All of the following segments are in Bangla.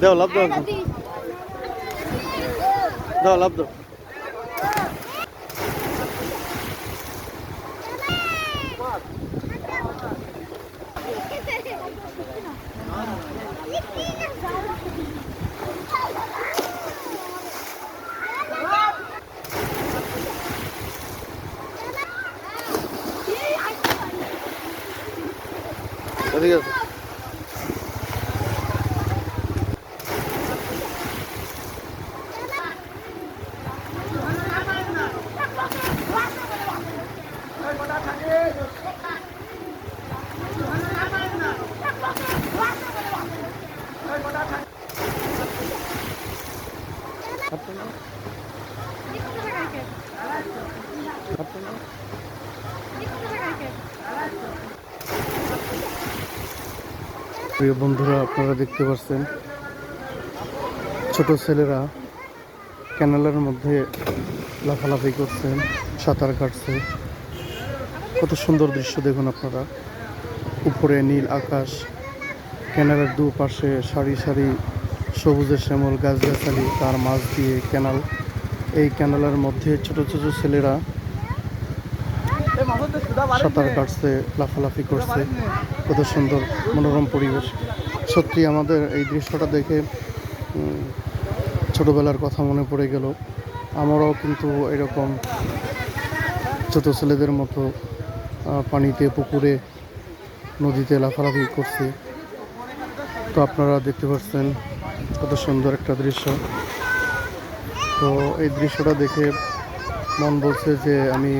দাও লাভ দাও দাও লাভ দাও ঠিক আছে প্রিয় বন্ধুরা, আপনারা দেখতে পাচ্ছেন ছোট ছেলেরা ক্যানেলের মধ্যে লাফালাফি করছেন সাঁতার কাটছে। কত সুন্দর দৃশ্য দেখুন আপনারা। উপরে নীল আকাশ, ক্যানেলের দুপাশে সারি সারি সবুজের শ্যামল গাছগাছালি, তার মাছ দিয়ে ক্যানাল এই ক্যানালের মধ্যে ছোট ছোট ছেলেরা সাঁতার কাটছে, লাফালাফি করছে। কত সুন্দর মনোরম পরিবেশ। সত্যি আমাদের এই দৃশ্যটা দেখে ছোটবেলার কথা মনে পড়ে গেল। আমরাও কিন্তু এরকম ছোট ছেলেদের মতো পানিতে, পুকুরে, নদীতে লাফালাফি করছি। তো আপনারা দেখতে পাচ্ছেন কত সুন্দর একটা দৃশ্য। তো এই দৃশ্যটা দেখে মন বলছে যে আমি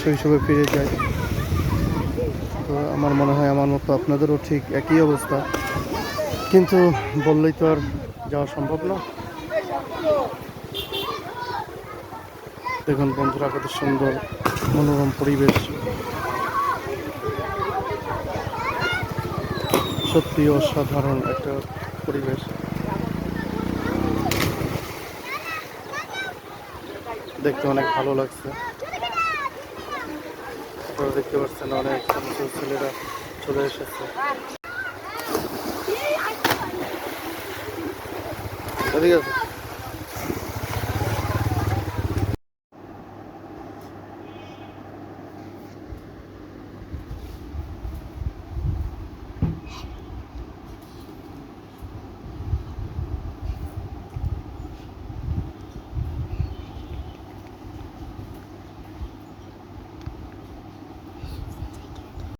শৈশবে ফিরে যাই। তো আমার মনে হয় আমার মতো আপনাদেরও ঠিক একই অবস্থা। কিন্তু বললেই তো আর যাওয়া সম্ভব না। দেখুন বন্ধুরা, কত সুন্দর মনোরম পরিবেশ। সত্যি অসাধারণ একটা পরিবেশ। দেখতে অনেক ভালো লাগছে। আপনারা দেখতে পাচ্ছেন অনেক ছেলেরা চলে এসেছে। ঠিক আছে